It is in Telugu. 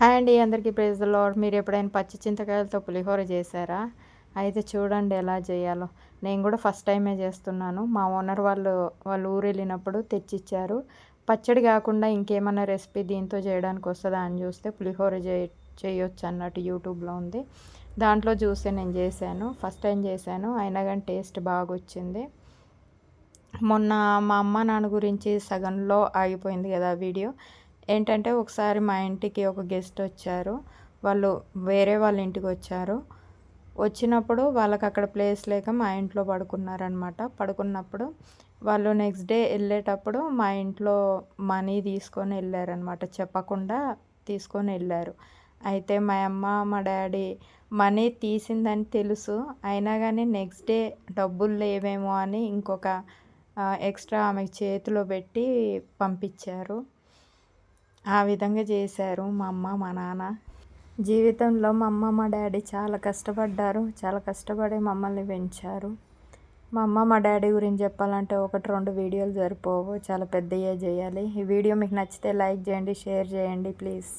హాయ్ అండి అందరికీ ప్రైజ్ లార్డ్. మీరు ఎప్పుడైనా పచ్చి చింతకాయలతో పులిహోర చేశారా? అయితే చూడండి ఎలా చేయాలో. నేను కూడా ఫస్ట్ టైమే చేస్తున్నాను. మా ఓనర్ వాళ్ళు వాళ్ళు ఊరు వెళ్ళినప్పుడు తెచ్చిచ్చారు. పచ్చడి కాకుండా ఇంకేమన్నా రెసిపీ దీంతో చేయడానికి వస్తుందా అని చూస్తే పులిహోర చేయ చేయొచ్చు అన్నట్టు యూట్యూబ్లో ఉంది. దాంట్లో చూస్తే నేను చేశాను. ఫస్ట్ టైం చేశాను. అయినా కానీ టేస్ట్ బాగా వచ్చింది మొన్న మా అమ్మ నాన్న గురించి సగంలో ఆగిపోయింది కదా వీడియో. ఏంటంటే ఒకసారి మా ఇంటికి ఒక గెస్ట్ వచ్చారు. వాళ్ళు వేరే వాళ్ళ ఇంటికి వచ్చారు. వచ్చినప్పుడు వాళ్ళకి అక్కడ ప్లేస్ లేక మా ఇంట్లో పడుకున్నారనమాట పడుకున్నప్పుడు వాళ్ళు నెక్స్ట్ డే వెళ్ళేటప్పుడు మా ఇంట్లో మనీ తీసుకొని వెళ్ళారనమాట చెప్పకుండా తీసుకొని వెళ్ళారు. అయితే మా అమ్మ మా డాడీ మనీ తీసిందని తెలుసు. అయినా కానీ నెక్స్ట్ డే డబ్బులు లేవేమో అని ఇంకొక ఎక్స్ట్రా ఆమె చేతిలో పెట్టి పంపించారు. ఆ విధంగా చేశారు మా అమ్మ మా నాన్న. జీవితంలో మా అమ్మ మా డాడీ చాలా కష్టపడ్డారు. చాలా కష్టపడి మమ్మల్ని పెంచారు. మా అమ్మ మా డాడీ గురించి చెప్పాలంటే ఒకటి రెండు వీడియోలు సరిపోవు. చాలా పెద్దయ్యే చేయాలి ఈ వీడియో మీకు నచ్చితే లైక్ చేయండి షేర్ చేయండి ప్లీజ్.